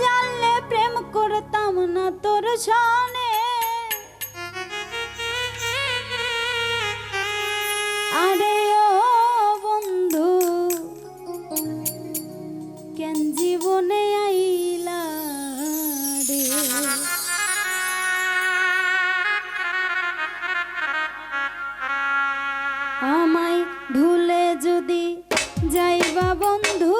জানলে প্রেম করতাম না তোর সনে। আরে ও বন্ধু, কেন জীবনে আইলা রে? আমায় ভুলে যদি যাইবা বন্ধু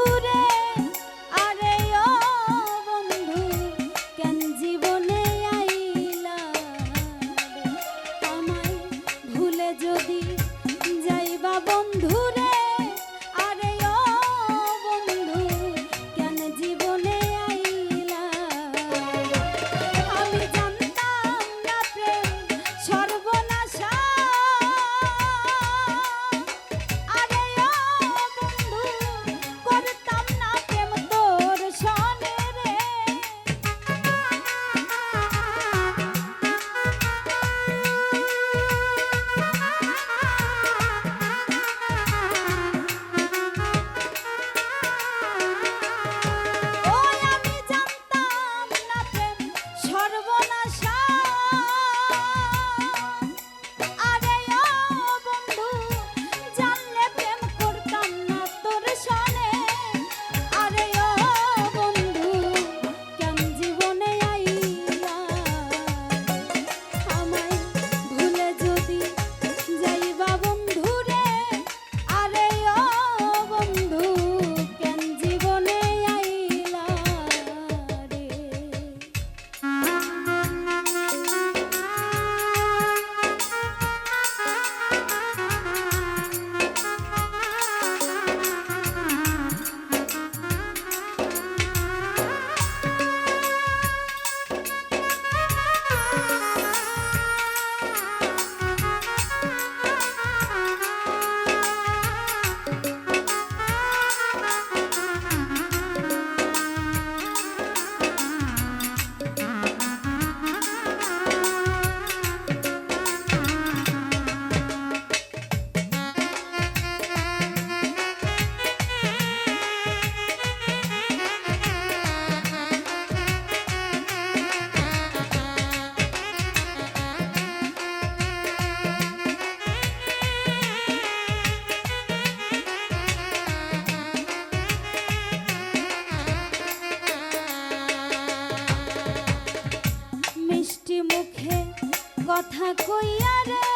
কথা কইয়া রে।